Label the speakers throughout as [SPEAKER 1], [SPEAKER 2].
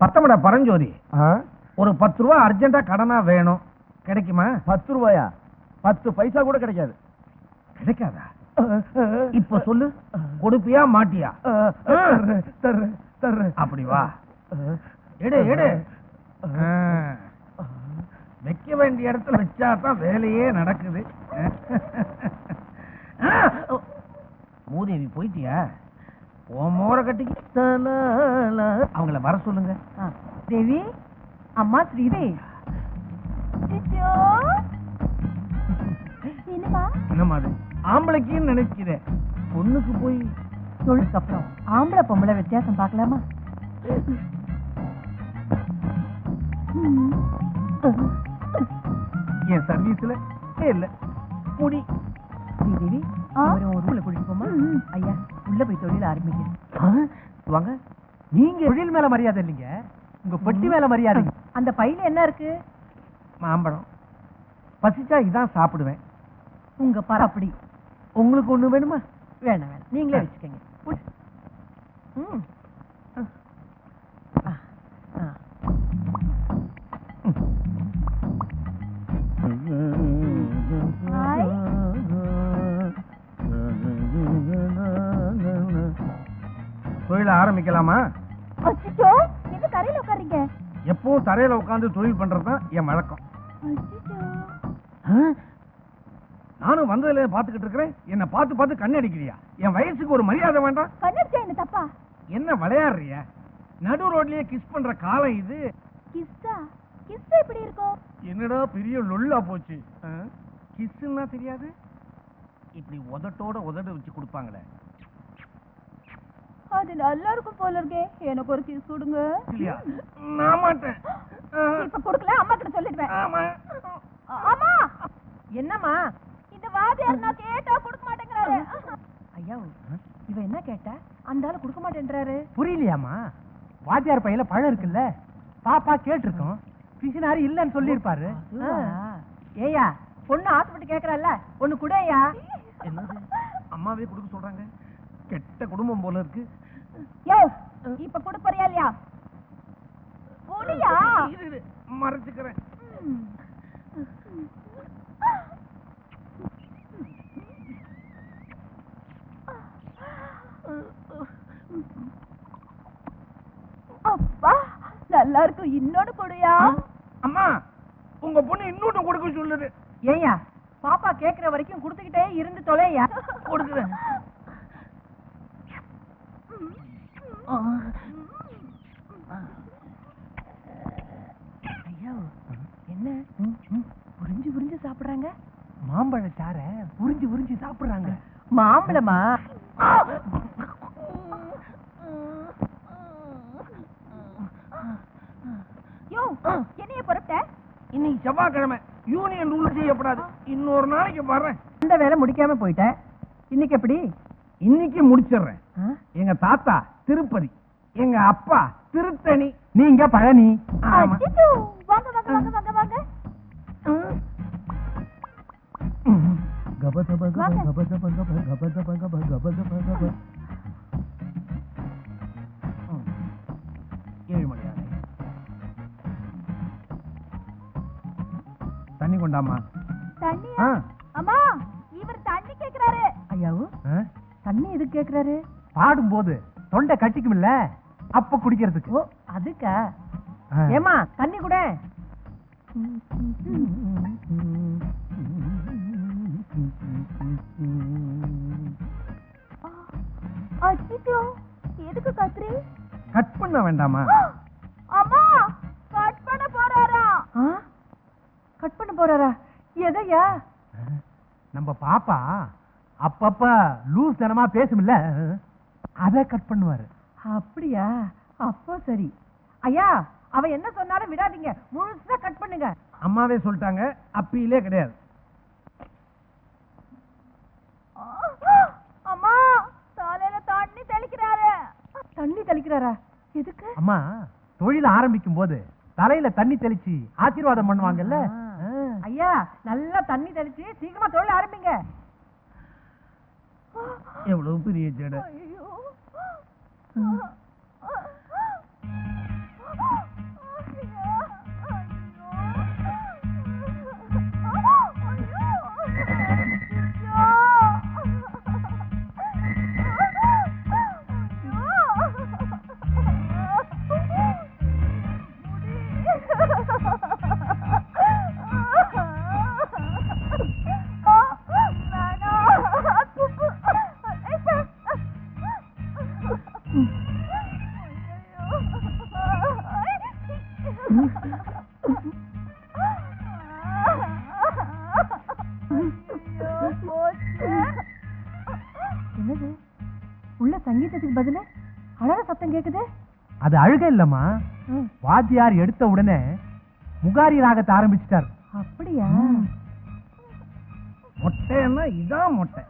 [SPEAKER 1] பத்தமட பரஞ்சோதி. ஒரு பத்து ரூபா அர்ஜென்ட்டா கடனா வேணும். கிடைக்குமா?
[SPEAKER 2] பத்து ரூபாயா? பத்து பைசா கூட கிடைக்காது.
[SPEAKER 1] கிடைக்காதா? இப்ப சொல்லு. கொடுப்பியா மாட்டியா. அப்படி வா. எடு எடு. வைக்க வேண்டிய இடத்துல வச்சா தான் வேலையே நடக்குது. ஆ. மூதேவி போயிட்டியா? உன் மோர கட்டிக்கு அவங்கள வர சொல்லுங்க.
[SPEAKER 3] தேவி அம்மா
[SPEAKER 1] என்னம்மா? அது? ஆம்பளைக்குன்னு நினைக்கிறேன் பொண்ணுக்கு போய்
[SPEAKER 3] தொழிலுக்கு அப்புறம் ஆம்பளை பொம்பளை வித்தியாசம் பார்க்கலாமா?
[SPEAKER 1] என் சர்வீஸ்ல இல்ல. முடி.
[SPEAKER 3] ஸ்ரீதேவி ஒரு ரூம்ல கூட்டிட்டு போமா ஐயா. உள்ள போய் தொழில் ஆரம்பிக்கிறேன்.
[SPEAKER 1] வாங்க.
[SPEAKER 2] நீங்க தொழில் மேல மரியாதை இல்லைங்க. உங்க பெட்டி மேல மரியாதை
[SPEAKER 3] அந்த பையில என்ன இருக்கு?
[SPEAKER 1] மாம்பழம். பசிச்சா இதான் சாப்பிடுவேன்.
[SPEAKER 3] உங்க பர அப்படி
[SPEAKER 1] உங்களுக்கு ஒண்ணு வேணுமா?
[SPEAKER 3] வேணாம் வேணாம். நீங்களே வச்சுக்கோங்க. ம்.
[SPEAKER 1] ஆரம்பிக்கலாமா?
[SPEAKER 4] அச்சோ உட்காருங்க
[SPEAKER 1] எப்பவும் தரையில உட்கார்ந்து தொழில் பண்றதுதான் என் வழக்கம். நானும் வந்ததுல பாத்துக்கிட்டு இருக்கிறேன். என்ன பார்த்து பார்த்து கண்ணடிக்கிறியா என் வயசுக்கு ஒரு மரியாதை வேண்டாம்.
[SPEAKER 4] கண்ணடிச்சா என்ன தப்பா?
[SPEAKER 1] என்ன விளையாடுறிய? நடு ரோட்லயே கிஸ் பண்ற காலம் இது.
[SPEAKER 4] கிஸ்ஸா கிஸ் எப்படி இருக்கும்?
[SPEAKER 1] என்னடா பெரிய லொல்லா போச்சு. கிஸ்ன்னா தெரியாது. இப்படி உதட்டோட உதடு வச்சு கொடுப்பாங்களே.
[SPEAKER 4] அது நல்லா இருக்கும் போல இருக்கே. எனக்கு ஒரு கிஸ் கொடுங்க.
[SPEAKER 1] இல்லையா? நான் மாட்டேன். ஆ,
[SPEAKER 4] இப்ப கொடுக்கல அம்மா கிட்ட சொல்லிடுவேன்.
[SPEAKER 1] ஆமா.
[SPEAKER 4] அம்மா!
[SPEAKER 3] என்னம்மா?
[SPEAKER 4] இந்த வாத்தியார் நான் கேட்டா கொடுக்க மாட்டேங்கிறாரு.
[SPEAKER 3] ஐயா இவ என்ன கேட்டா? அந்த ஆளு கொடுக்க மாட்டேன்றாரு.
[SPEAKER 2] புரியலையாமா வாத்தியார் பையில பழம் இருக்குல்ல? பாப்பா கேட்டிருக்கோம். பிசினாரி இல்லன்னு சொல்லியிருப்பாரு.
[SPEAKER 3] ஆ. ஏய்யா பொண்ணு ஆசைப்பட்டு கேக்குறல்ல? ஒண்ணு குடையா
[SPEAKER 1] என்னது? அம்மாவே கொடுக்க சொல்றாங்க. கெட்ட குடும்பம் போல இருக்கு.
[SPEAKER 4] யோ இப்ப கொடுக்க போறியா இல்லையா
[SPEAKER 1] இரு, மறைச்சுக்கிறேன்.
[SPEAKER 4] அப்பா நல்லா இருக்கும். இன்னொன்னு கொடுயா?
[SPEAKER 1] அம்மா உங்க பொண்ணு இன்னொன்னு கொடுக்க சொல்லுது.
[SPEAKER 3] ஏய்யா பாப்பா கேக்குற வரைக்கும் கொடுத்துக்கிட்டே இருந்து தொலையா?
[SPEAKER 1] கொடுக்குறேன்.
[SPEAKER 3] ஐயா என்ன? புரிஞ்சு புரிஞ்சு சாப்பிடுறாங்க?
[SPEAKER 2] மாம்பழச்சார உறிஞ்சி உறிஞ்சி சாப்பிடுறாங்க.
[SPEAKER 3] மாம்பழமா?
[SPEAKER 4] யோ என்னைய பொறுத்த
[SPEAKER 1] இன்னைக்கு செவ்வாய்க்கிழமை. யூனியன் ரூல் செய்யப்படாது. இன்னொரு நாளைக்கு வர்றேன்.
[SPEAKER 3] இந்த வேலை முடிக்காம போயிட்டேன் இன்னைக்கு எப்படி?
[SPEAKER 1] இன்னைக்கு முடிச்சிடுறேன்.
[SPEAKER 3] ஆ?
[SPEAKER 1] எங்க தாத்தா திருப்பதி எங்க அப்பா திருத்தணி
[SPEAKER 2] நீங்க பழனி.
[SPEAKER 1] தண்ணி கொண்டாமா
[SPEAKER 4] தண்ணியா?
[SPEAKER 1] ஆ.
[SPEAKER 4] அம்மா இவர் தண்ணி கேக்குறாரு.
[SPEAKER 3] ஐயாவு?
[SPEAKER 2] ஆ?
[SPEAKER 3] தண்ணி எதுக்கு கேக்குறாரு?
[SPEAKER 2] பாடும்போது தொண்டை கட்டிக்கும்ல? அப்ப குடிக்கிறதுக்கு.
[SPEAKER 3] ஓ அதுக்கா. ஏமா தண்ணி கூட.
[SPEAKER 4] அச்சச்சோ எதுக்கு கத்துறி
[SPEAKER 1] கட் பண்ண வேண்டாமா?
[SPEAKER 4] அம்மா கட் பண்ண போறாரா?
[SPEAKER 3] கட் பண்ண போறாரா? எதையா?
[SPEAKER 2] நம்ம பாப்பா அப்பப்ப லூஸ் தனமா பேசும்ல? அத கட் பண்ணுவாரு.
[SPEAKER 3] அப்படியா? அப்போ சரி. ஐயா அவ என்ன சொன்னாலும் விடாதீங்க. முழுசா கட் பண்ணுங்க.
[SPEAKER 1] அம்மாவே சொல்லிட்டாங்க. அப்பியிலே கிடையாது.
[SPEAKER 4] அம்மா தலையில தண்ணி தெளிக்கிறாரு.
[SPEAKER 3] தண்ணி தெளிக்கிறாரா? எதுக்கு?
[SPEAKER 2] அம்மா தொழில் ஆரம்பிக்கும் போது தலையில தண்ணி தெளிச்சு ஆசீர்வாதம் பண்ணுவாங்கல்ல.
[SPEAKER 3] ஐயா நல்லா தண்ணி தெளிச்சு சீக்கிரமா தொழில் ஆரம்பிங்க.
[SPEAKER 1] எவ்வளவு பெரிய ஜடை.
[SPEAKER 4] ஐயோ
[SPEAKER 3] சங்கீதத்துக்கு பதிலா? அழற சத்தம் கேக்குது.
[SPEAKER 2] அது அழுக இல்லம்மா. வாத்தியார் எடுத்த உடனே முகாரி ராகத்தை ஆரம்பிச்சிட்டார்.
[SPEAKER 3] அப்படியா?
[SPEAKER 1] மொட்டைன்னா இதான் மொட்டை.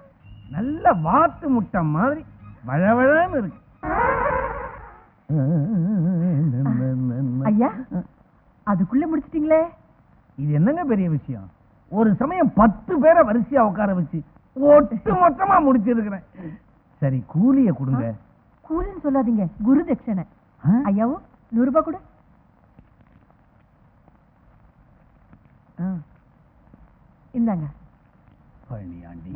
[SPEAKER 1] நல்ல வாத்து முட்டை மாதிரி வழவழன்னு இருக்கு.
[SPEAKER 3] ஐயா அதுக்குள்ள முடிச்சிட்டீங்களே?
[SPEAKER 1] இது என்னங்க பெரிய விஷயம்? ஒரு சமயம் பத்து பேரை வரிசையா உட்கார வச்சு ஒட்டு மொத்தமா முடிச்சிருக்கிறேன். சரி கூலிய கொடுங்க.
[SPEAKER 3] கூலின்னு சொல்லாதீங்க. குரு தட்சணை? ஐயாவும் நூறு ரூபாய் கொடு. இந்தாங்க.
[SPEAKER 1] பழனியாண்டி?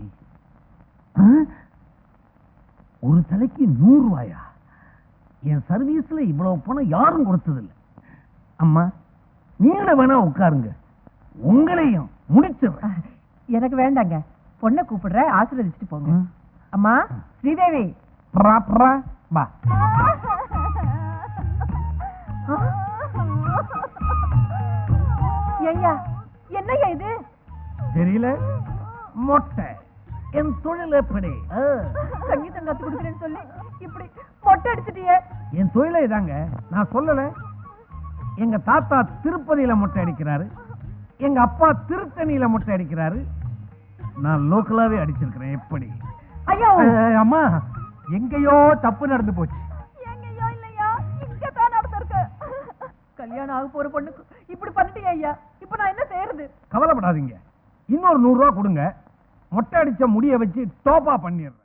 [SPEAKER 1] ஒரு தலைக்கு நூறு ரூபாயா என் சர்வீஸ்ல இவ்வளவு பணம் யாரும் கொடுத்ததில்லை. அம்மா நீங்கள வேணா உட்காருங்க. உங்களையும் முடிச்சிடுறேன்.
[SPEAKER 3] எனக்கு வேண்டாங்க. பொண்ணை கூப்பிடுற ஆசீர்வதிச்சுட்டு போங்க. அம்மா ஸ்ரீதேவி.
[SPEAKER 1] ப்ரா, ப்ரா, பா.
[SPEAKER 3] ஐயா என்னய்யா இது?
[SPEAKER 1] தெரியல. மொட்டை. என் தொழில் எப்படி.
[SPEAKER 3] சங்கீதம் கத்து கொடுக்குறேன்னு சொல்லி இப்படி மொட்டை அடிச்சிட்டியே.
[SPEAKER 1] என் தொழிலே இதாங்க. நான் சொல்லல. எங்க தாத்தா திருப்பதியில மொட்டை அடிக்கிறாரு. எங்க அப்பா திருத்தணியில மொட்டை அடிக்கிறாரு. நான் லோக்கலாவே அடிச்சிருக்கிறேன் எப்படி?
[SPEAKER 3] ஐயா!
[SPEAKER 2] அம்மா எங்கேயோ தப்பு நடந்து போச்சு.
[SPEAKER 4] எங்கேயோ இல்லையா? இங்கதான் நடந்திருக்கு.
[SPEAKER 3] கல்யாணம் ஆக போற பொண்ணுக்கு இப்படி பண்ணிட்டீங்க ஐயா. இப்ப நான் என்ன செய்யறது
[SPEAKER 1] கவலைப்படாதீங்க. இன்னொரு நூறு ரூபா கொடுங்க. மொட்டை அடிச்ச முடிய வச்சு டோப்பா பண்ணிடுறேன்.